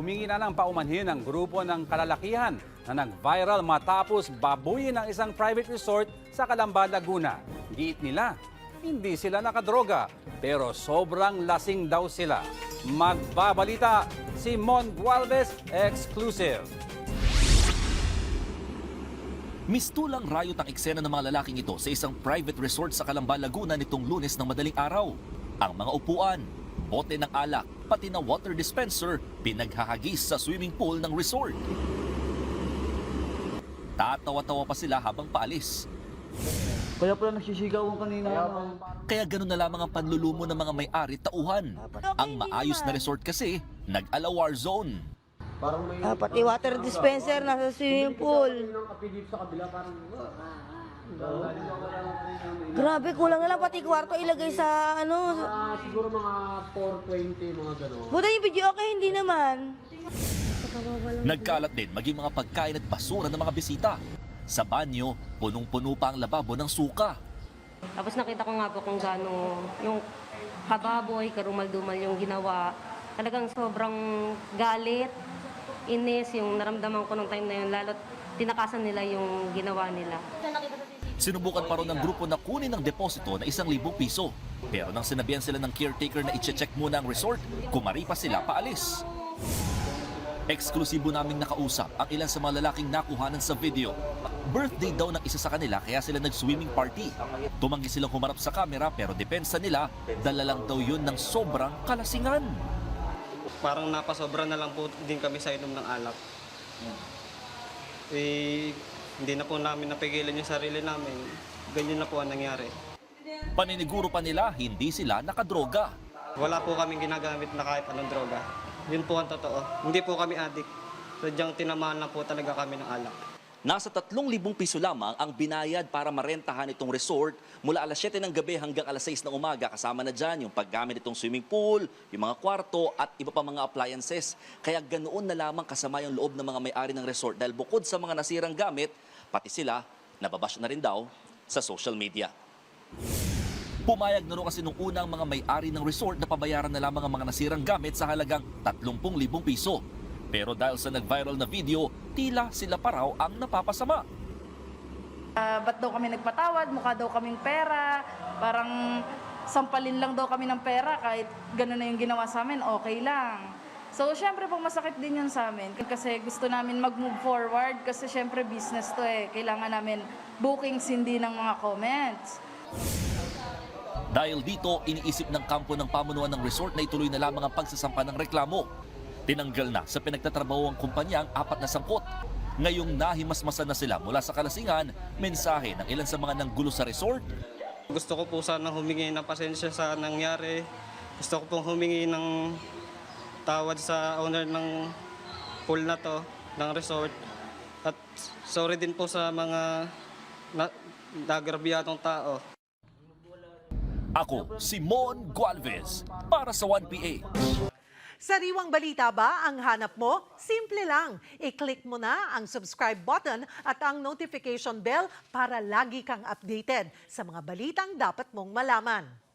humingi na ng paumanhin ng grupo ng kalalakihan na nag-viral matapos babuyin ng isang private resort sa Calamba, Laguna. Giit nila, hindi sila nakadroga, pero sobrang lasing daw sila. Magbabalita, Simon Gualvez, exclusive. Mistulang rayot ang eksena ng mga lalaking ito sa isang private resort sa Calamba, Laguna nitong lunes ng madaling araw. Ang mga upuan, bote ng alak, pati na water dispenser pinaghahagis sa swimming pool ng resort. Tatawa-tawa pa sila habang paalis. Kaya pala nagsisigawan kanina. ano. Kaya ganun na lamang ang panlulumo ng mga may-ari tauhan. Ang maayos na resort kasi, nag-alawar zone. Parang may Ah, pati water dispenser nasa swimming pool. sa kabila parang Grabe, kulang na lang pati kwarto ilagay sa ano. ah, siguro mga 420 mga gano'n. Buta yung video okay, hindi naman. Nagkalat din maging mga pagkain at basura ng mga bisita. Sa banyo, punong-puno pa ang lababo ng suka. Tapos nakita ko nga po kung gaano yung kababoy, karumal-dumal yung ginawa. Talagang sobrang galit, inis, yung naramdaman ko nung time na yun. Lalo't tinakasan nila yung ginawa nila. Sinubukan pa rin ng grupo na kunin ng deposito na isang libong piso. Pero nang sinabihan sila ng caretaker na i-check muna ang resort, kumari pa sila paalis. Eksklusibo naming nakausap ang ilan sa mga lalaking nakuhanan sa video. Birthday daw ng isa sa kanila kaya sila nag-swimming party. Tumanggi silang humarap sa camera pero depensa nila, dala lang daw yun ng sobrang kalasingan. parang napasobra na lang po din kami sa inom ng alak. Eh, hindi na po namin napigilan yung sarili namin. Ganyan na po ang nangyari. Paniniguro pa nila, hindi sila nakadroga. Wala po kaming ginagamit na kahit anong droga. Yun po ang totoo. Hindi po kami adik. Sadyang tinamaan lang po talaga kami ng alak. Nasa 3,000 piso lamang ang binayad para marentahan itong resort mula alas 7 ng gabi hanggang alas 6 ng umaga. Kasama na dyan yung paggamit itong swimming pool, yung mga kwarto at iba pa mga appliances. Kaya ganoon na lamang kasama yung loob ng mga may-ari ng resort dahil bukod sa mga nasirang gamit, pati sila nababash na rin daw sa social media. Pumayag na rin kasi nung unang mga may-ari ng resort na pabayaran na lamang ang mga nasirang gamit sa halagang 30,000 piso. Pero dahil sa nag-viral na video, tila sila pa raw ang napapasama. Ah, ba't daw kami nagpatawad? Mukha daw kaming pera. Parang sampalin lang daw kami ng pera kahit gano'n na yung ginawa sa amin, okay lang. So, syempre po masakit din yun sa amin. Kasi gusto namin mag-move forward kasi syempre business to eh. Kailangan namin bookings hindi ng mga comments. Dahil dito, iniisip ng kampo ng pamunuan ng resort na ituloy na lamang ang pagsasampa ng reklamo. Tinanggal na sa pinagtatrabaho ang kumpanya ang apat na sangkot. Ngayong nahimasmasan na sila mula sa kalasingan, mensahe ng ilan sa mga nanggulo sa resort, Gusto ko po sana humingi ng pasensya sa nangyari. Gusto ko pong humingi ng tawad sa owner ng pool na to, ng resort. At sorry din po sa mga na, nagrabyadong tao. Ako, Simon Gualvez, para sa 1PH. Sariwang balita ba ang hanap mo? Simple lang. I-click mo na ang subscribe button at ang notification bell para lagi kang updated sa mga balitang dapat mong malaman.